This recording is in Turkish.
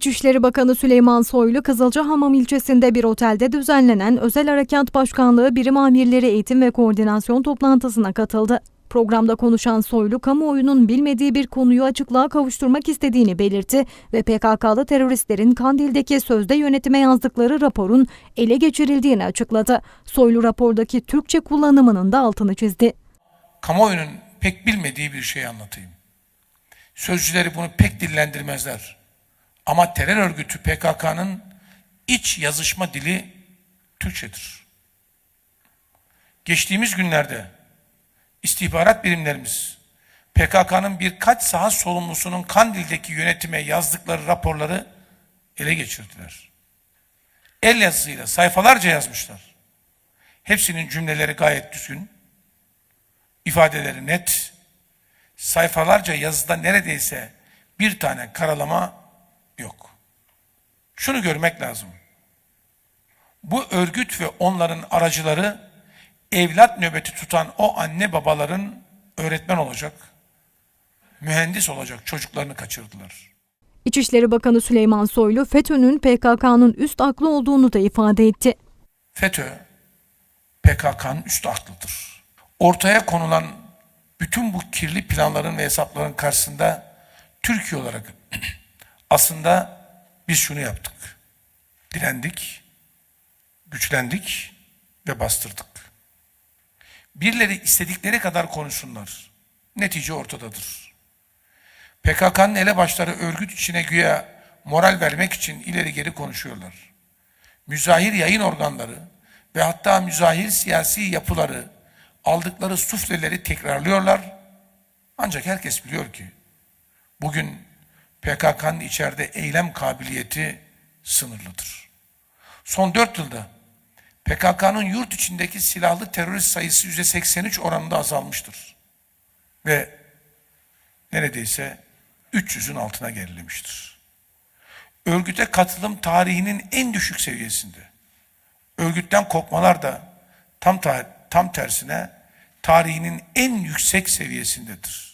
İçişleri Bakanı Süleyman Soylu, Kızılcahamam ilçesinde bir otelde düzenlenen Özel Harekat Başkanlığı Birim Amirleri Eğitim ve Koordinasyon toplantısına katıldı. Programda konuşan Soylu, kamuoyunun bilmediği bir konuyu açıklığa kavuşturmak istediğini belirtti ve PKK'lı teröristlerin Kandil'deki sözde yönetime yazdıkları raporun ele geçirildiğini açıkladı. Soylu rapordaki Türkçe kullanımının da altını çizdi. kamuoyunun pek bilmediği bir şey anlatayım. Sözcüleri bunu pek dillendirmezler. Ama terör örgütü PKK'nın iç yazışma dili Türkçedir. Geçtiğimiz günlerde istihbarat birimlerimiz PKK'nın birkaç saha sorumlusunun Kandil'deki yönetime yazdıkları raporları ele geçirdiler. El yazısıyla sayfalarca yazmışlar. Hepsinin cümleleri gayet düzgün, ifadeleri net, sayfalarca yazıda neredeyse bir tane karalama yok. Şunu görmek lazım. Bu örgüt ve onların aracıları evlat nöbeti tutan o anne babaların öğretmen olacak, mühendis olacak çocuklarını kaçırdılar. İçişleri Bakanı Süleyman Soylu, FETÖ'nün PKK'nın üst aklı olduğunu da ifade etti. FETÖ, PKK'nın üst aklıdır. Ortaya konulan bütün bu kirli planların ve hesapların karşısında Türkiye olarak aslında biz şunu yaptık. Direndik, güçlendik ve bastırdık. Birileri istedikleri kadar konuşsunlar. Netice ortadadır. PKK'nın elebaşları örgüt içine güya moral vermek için ileri geri konuşuyorlar müzahir yayın organları ve hatta müzahir siyasi yapıları aldıkları sufleleri tekrarlıyorlar. Ancak herkes biliyor ki bugün PKK'nın içeride eylem kabiliyeti sınırlıdır. Son dört yılda PKK'nın yurt içindeki silahlı terörist sayısı %83 oranında azalmıştır. Ve neredeyse 300'ün altına gerilemiştir örgüte katılım tarihinin en düşük seviyesinde. Örgütten kopmalar da tam ta- tam tersine tarihinin en yüksek seviyesindedir.